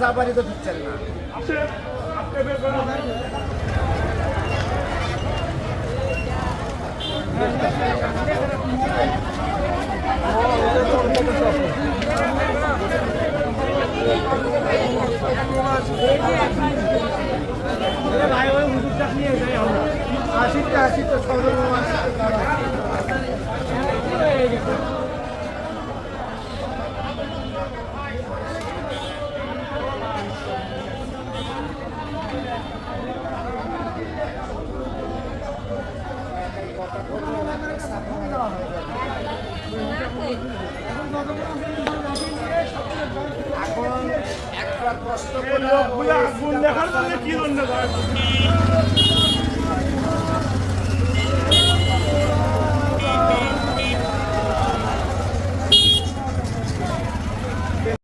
চাপারি তো দিচ্ছেন না। ভাই ওই হুজুরটা নিয়ে যাই আমরা আশিটা আশিটা সর্বনিম্ন এখন একটা প্রশ্ন করল গুণ দেখার জন্য কি যায়